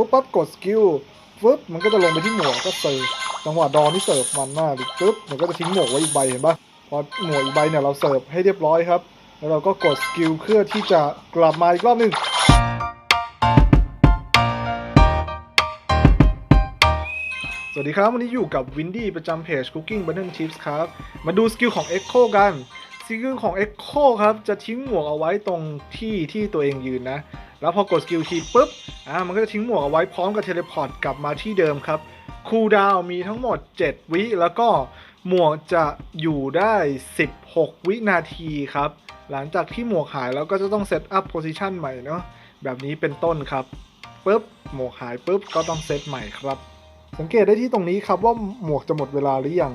ปุ๊บปั๊บกดสกิลปุ๊บมันก็จะลงไปที่หมวกก็เสิร์ฟจังหวะดอนที่เสิร์ฟมันมากดิปุ๊บมันก็จะทิ้งหมวกไว้อีกใบเห็นปะพอหมวกอีกใบเนี่ยเราเสิร์ฟให้เรียบร้อยครับ แล้วเราก็กดสกิลเพื่อที่จะกลับมาอีกรอบหนึ่งสวัสดีครับ วันนี้อยู่กับวินดี้ประจำเพจ Cooking Button Tips ครับ มาดูสกิลของ Echo กันสกิลของ Echo ครับ จะทิ้งหมวกเอาไว้ตรงที่ที่ตัวเองยืนนะ แล้วพอกดสกิลทีปุ๊บ อ่ามันก็จะทิ้งหมวกเอาไว้พร้อมกับเทเลพอร์ตกลับมาที่เดิมครับคูลดาวมีทั้งหมด 7 วิแล้วก็หมวกจะอยู่ได้ 16 วินาทีครับ หลังจากที่หมวกหายแล้วก็จะต้องเซตอัพโพซิชันใหม่เนาะแบบนี้เป็นต้นครับปุ๊บหมวกหายปุ๊บก็ต้องเซตใหม่ครับ สังเกตได้ที่ตรงนี้ครับว่าหมวกจะหมดเวลาหรือยัง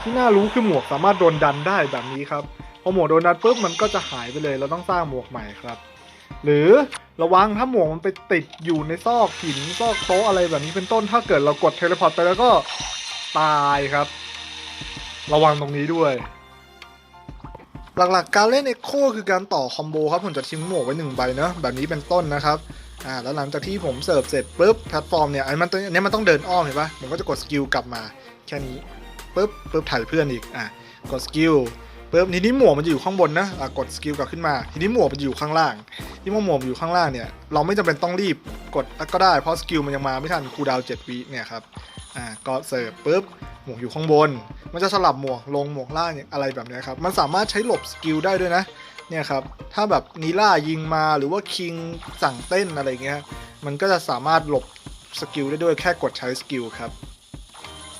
ที่น่ารู้คือหมวกสามารถโดนดันได้แบบนี้ครับพอหมวกโดนดันปุ๊บมันก็จะหายไปเลยเราต้องสร้างหมวกใหม่ครับ หรือระวังถ้าหมวกมันไปติดอยู่ในซอกหินซอกโต๊ะอะไรแบบนี้เป็นต้น ถ้าเกิดเรากดเทเลพอร์ตไปแล้วก็ตายครับ ระวังตรงนี้ด้วย หลักๆการเล่นเอ็กโคคือการต่อคอมโบครับ ผมจะทิ้งหมวกไว้หนึ่งใบเนอะแบบนี้เป็นต้นนะครับอ่าแล้วหลังจากที่ผมเสิร์ฟเสร็จปุ๊บแพลตฟอร์มเนี่ยอันมันอันนี้มันต้องเดินอ้อมเห็นปะผมก็จะกดสกิลกลับมาแค่นี้ปุ๊บปุ๊บถ่ายเพื่อนอีกอะกดสกิล ปุ๊บทีนี้หมวกมันจะอยู่ข้างบนนะะกดสกิลกลับขึ้นมา ทีนี้หมวกมันอยู่ข้างล่าง ที่หมวกมันอยู่ข้างล่างเนี่ย เราไม่จำเป็นต้องรีบกดก็ได้ เพราะสกิลมันยังมาไม่ทันคูดาวเจ็ดวิเนี่ยครับ อ่า ก็เสิร์ฟปุ๊บ หมวกอยู่ข้างบน มันจะสลับหมวกลงหมวกล่างเนี่ยอะไรแบบนี้ครับ มันสามารถใช้หลบสกิลได้ด้วยนะ เนี่ยครับ ถ้าแบบนีล่ายิงมาหรือว่าคิงสั่งเต้นอะไรเงี้ย มันก็จะสามารถหลบสกิลได้ด้วยแค่กดใช้สกิลครับ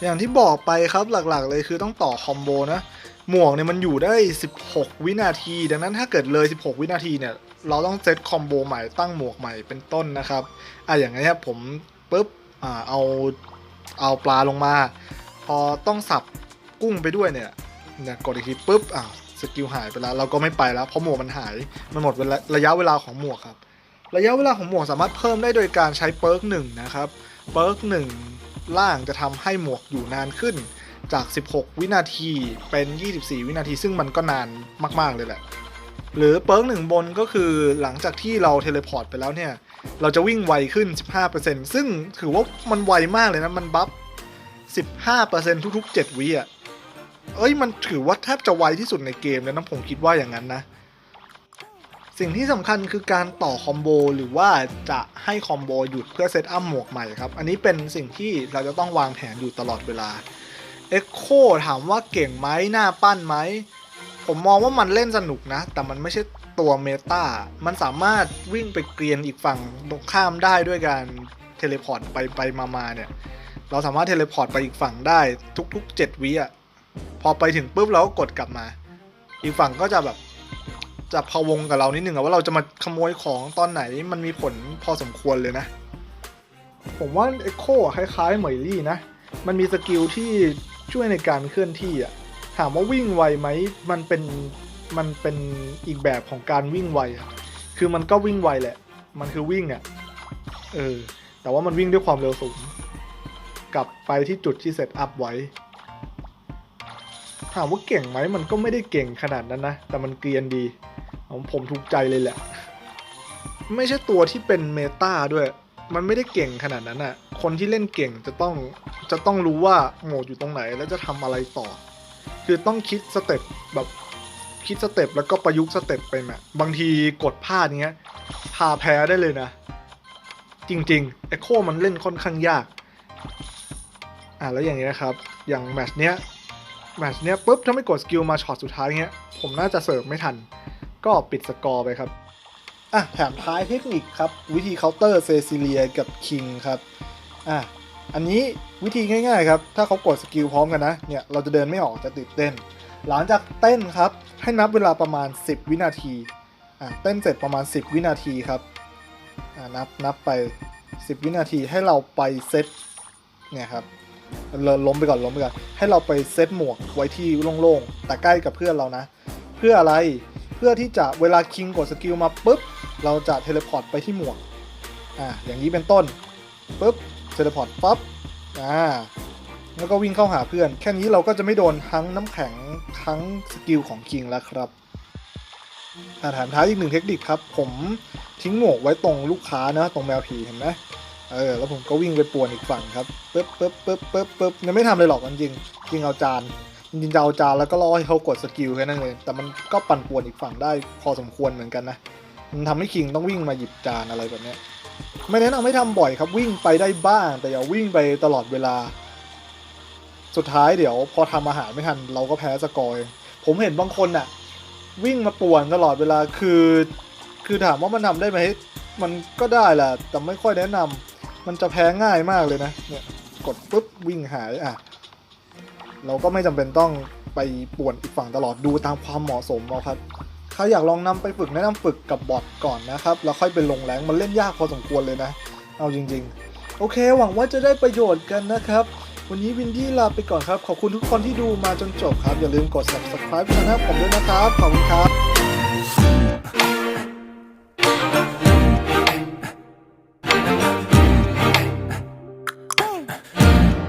อย่างที่บอกไปครับหลักๆเลยคือต้องต่อคอมโบนะ หมวกเนี่ยมันอยู่ได้ 16 วินาที ดังนั้นถ้าเกิดเลย 16 วินาทีเนี่ย เราต้องเซตคอมโบใหม่ตั้งหมวกใหม่เป็นต้นนะครับอะอย่างนี้ครับผมปุ๊บอ่าเอาเอาปลาลงมา พอต้องสับกุ้งไปด้วยเนี่ยเนี่ยกดอีกทีปุ๊บอ่าสกิลหายไปแล้ว เราก็ไม่ไปแล้ว เพราะหมวกมันหายมันหมดเวลาระยะเวลาของหมวกครับ ระยะเวลาของหมวกสามารถเพิ่มได้โดยการใช้เปิร์กหนึ่งนะครับเปิร์กหนึ่งล่างจะทำให้หมวกอยู่นานขึ้น จาก 16 วินาทีเป็น 24 วินาที ซึ่งมันก็นานมาก ๆ เลยแหละ หรือเปิร์กหนึ่งบนก็คือหลังจากที่เราเทเลพอร์ตไปแล้วเนี่ย เราจะวิ่งไวขึ้น 15%ซึ่งถือว่ามันไวมากเลยนะ มันบัฟ 15%ทุกๆ 7 วิอะ เอ้ยมันถือว่าแทบจะไวที่สุดในเกมแล้วนะผมคิดว่าอย่างนั้นนะ สิ่งที่สำคัญคือการต่อคอมโบหรือว่าจะให้คอมโบหยุดเพื่อเซตอัพหมวกใหม่ครับ อันนี้เป็นสิ่งที่เราจะต้องวางแผนอยู่ตลอดเวลา Echo ถามว่าเก่งไหมหน้าปั้นไหม ผมมองว่ามันเล่นสนุกนะ แต่มันไม่ใช่ตัวเมตา มันสามารถวิ่งไปเกรียนอีกฝั่งตรงข้ามได้ด้วยการเทเลพอร์ตไปไปมามาเนี่ย เราสามารถเทเลพอร์ตไปอีกฝั่งได้ทุกๆ7วิอะ พอไปถึงปุ๊บเราก็กดกลับมา อีกฝั่งก็จะแบบจะพะวงกับเรานิดนึงอะว่าเราจะมาขโมยของตอนไหนมันมีผลพอสมควรเลยนะ ผมว่า Echo อะคล้ายๆเหมยลี่นะ มันมีสกิลที่ ช่วยในการเคลื่อนที่อะถามว่าวิ่งไวไหมมันเป็นมันเป็นอีกแบบของการวิ่งไวอะคือมันก็วิ่งไวแหละ มันคือวิ่งอะเออแต่ว่ามันวิ่งด้วยความเร็วสูงกลับไปที่จุดที่เซตอัพไว้ ถามว่าเก่งไหมมันก็ไม่ได้เก่งขนาดนั้นนะ แต่มันเกรียนดี ผมถูกใจเลยแหละ ไม่ใช่ตัวที่เป็นเมตาด้วย มันไม่ได้เก่งขนาดนั้นอะ คนที่เล่นเก่งจะต้อง จะต้องรู้ว่าโหมดอยู่ตรงไหนแล้วจะทำอะไรต่อ คือต้องคิดสเต็ปแบบคิดสเต็ปแล้วก็ประยุกต์สเต็ปไปแบบบางทีกดพลาดเงี้ยพาแพ้ได้เลยนะ จริงๆ Echo มันเล่นค่อนข้างยาก อะแล้วอย่างเงี้ยครับ อย่างแมชเนี้ยแมชเนี้ยปุ๊บถ้าไม่กดสกิลมาช็อตสุดท้ายเงี้ย ผมน่าจะเสิร์ฟไม่ทัน ก็ปิดสกอร์ไปครับอะแถมท้ายเทคนิคครับ วิธีเคาน์เตอร์เซซิเลียกับคิงครับอะ อันนี้วิธีง่ายๆครับ ถ้าเขากดสกิลพร้อมกันนะ เนี่ย เราจะเดินไม่ออกจะติดเต้น หลังจากเต้นครับ ให้นับเวลาประมาณ 10 วินาที อะเต้นเสร็จประมาณ 10 วินาทีครับ อะนับ นับไป 10 วินาทีให้เราไปเซต เนี่ยครับเราล้มไปก่อนล้มไปก่อน ให้เราไปเซตหมวกไว้ที่โล่งๆ แต่ใกล้กับเพื่อนเรานะ เพื่ออะไร เพื่อที่จะเวลาคิงกดสกิลมาปุ๊บ เราจะเทเลพอร์ตไปที่หมวก อ่า อย่างนี้เป็นต้นปุ๊บ เทเลพอร์ตปั๊บอ่าแล้วก็วิ่งเข้าหาเพื่อน แค่นี้เราก็จะไม่โดนทั้งน้ำแข็งทั้งสกิลของคิงแล้วครับอาถามท้ายอีกหนึ่งเทคนิคครับ ผมทิ้งหมวกไว้ตรงลูกค้านะ ตรงแมวผีเห็นไหมเออ แล้วผมก็วิ่งไปป่วนอีกฝั่งครับปึ๊บปึ๊บปึ๊บปึ๊บปึ๊บยังไม่ทำเลยหรอกจริงๆยิงเอาจานจริงจะเอาจานแล้วก็รอให้เขากดสกิลแค่นั้นเลยแต่มันก็ปั่นป่วนอีกฝั่งได้พอสมควรเหมือนกันนะมันทำให้คิงต้องวิ่งมาหยิบจานอะไรแบบนี้ ไม่แนะนำให้ทำบ่อยครับวิ่งไปได้บ้าง แต่อย่าวิ่งไปตลอดเวลา สุดท้ายเดี๋ยว พอทำอาหารไม่ทันเราก็แพ้สกอร์ผมเห็นบางคนน่ะ วิ่งมาป่วนตลอดเวลาคือ คือถามว่ามันทำได้ไหมมันก็ได้แหละแต่ไม่ค่อยแนะนำมันจะแพ้ง่ายมากเลยนะเนี่ยกดปุ๊บวิ่งหายอะเราก็ไม่จำเป็นต้องไปป่วนอีกฝั่งตลอดดูตามความเหมาะสมเอาครับ รอยากลองนำไปฝึกแนะนำฝึกกับบอทก่อนนะครับ แล้วค่อยไปลงแรงมันเล่นยากพอสมควรเลยนะ เอาจริง ๆ โอเค หวังว่าจะได้ประโยชน์กันนะครับ วันนี้วินดี้ลาไปก่อนครับ ขอบคุณทุกคนที่ดูมาจนจบครับ อย่าลืมกด subscribe ช่องผมด้วยนะครับ ขอบคุณครับ